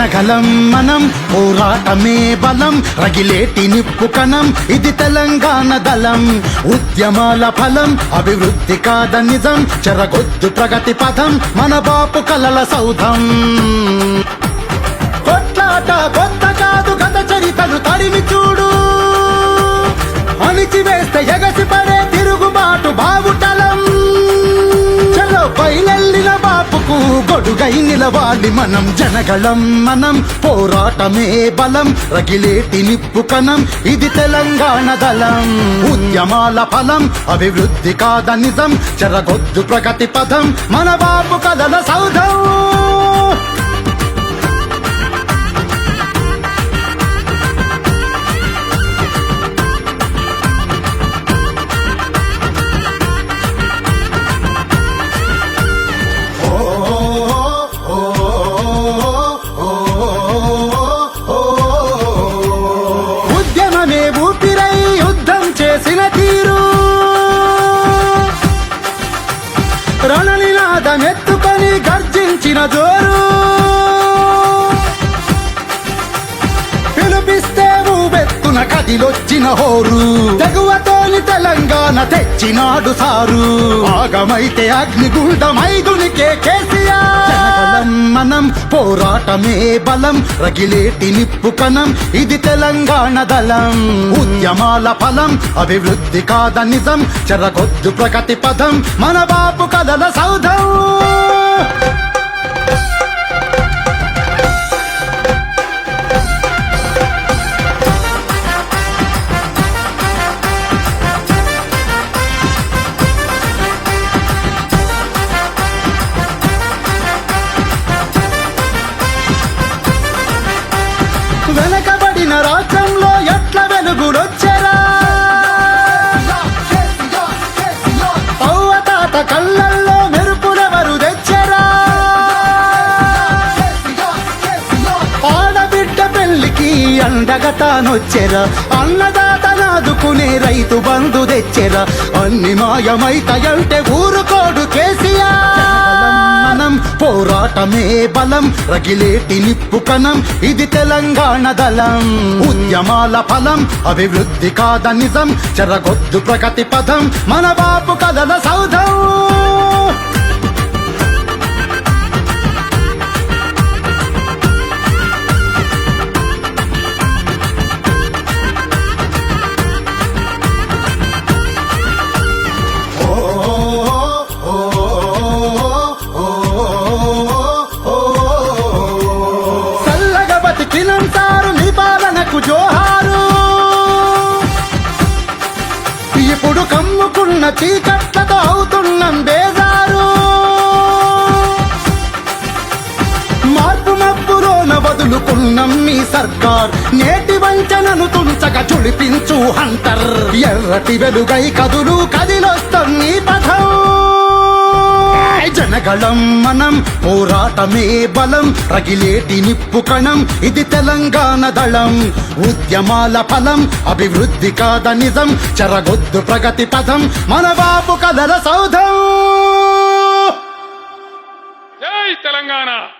అనగలం మనం పోరాటమే బలం రగిలేటి నిప్పు కణం ఇది తెలంగాణ దళం. ఉద్యమాల ఫలం అభివృద్ధి కాద నిజం చెరగొద్దు ప్రగతి పథం మన బాపు కలల సౌధం. కొట్లాట కొత్త కాదు గత చరితను తరిమి చూడు. అణిచివేస్తే ఎగసిపడే తిరుగుబాటు బావుటలం. చలో పైనెల్లిన బాపుకు గొడుగై నిలవాలి మనం జనగళం మనం. పోరాటమే బలం రగిలేటి నిప్పు కణం. ఇది తెలంగాణ దళం. ఉద్యమాల ఫలం అభివృద్ధి కాద నిజం. చెరగొద్దు ప్రగతి పదం. మన బాపు కలల సౌధం. ఎత్తుకొని గర్జించిన జోరు. పిలిపిస్తే ఊబెత్తున కదిలొచ్చిన హోరు. తెగువతోని తెలంగాణ తెచ్చినాడు సారు. ఆగమైతే అగ్నిగుండమైదునికే కేసీఆర్ పోరాటమే బలం రగిలేటి నిప్పు కణం ఇది తెలంగాణ దళం. ఉద్యమాల ఫలం అభివృద్ధి కాద నిజం చెరగొద్దు ప్రగతి పదం మన బాపు కలల సౌధం. రాజ్యంలో ఎట్ల వెలుగులొచ్చరా పౌవతాత కళ్ళల్లో మెరుపులెవరు తెచ్చరా? ఆడబిడ్డ పెళ్ళికి అండగా తానొచ్చెరా అన్నదాత నాదుకునే రైతు బంధు తెచ్చెరా? అన్ని మాయమైతయంటే ఊరుకోడు కేసీఆర్. బలం పోరాటమే బలం రగిలేటి నిప్పు కణం ఇది తెలంగాణ దళం. ఉద్యమాల ఫలం అభివృద్ధి కాద నిజం చెరగొద్దు ప్రగతి పథం మన బాపు కథల సౌధం. ఇప్పుడు కమ్ముకున్న చీకట్లతో అవుతున్నాం బేజారు. మార్పు మబ్బులోన వదులుకున్నాం మీ సర్కార్. నేటి వంచనను తుంచక చుడిపించు హంటర్. ఎర్రటి వెలుగై కదులు కదిలొస్తాం నీ పథం. జనగళం మనం పోరాటమే బలం రగిలేటి నిప్పు కణం ఇది తెలంగాణ దళం. ఉద్యమాల ఫలం అభివృద్ధి కాద నిజం చెరగొద్దు ప్రగతి పథం మన బాపు కదల సౌధం. జై తెలంగాణ!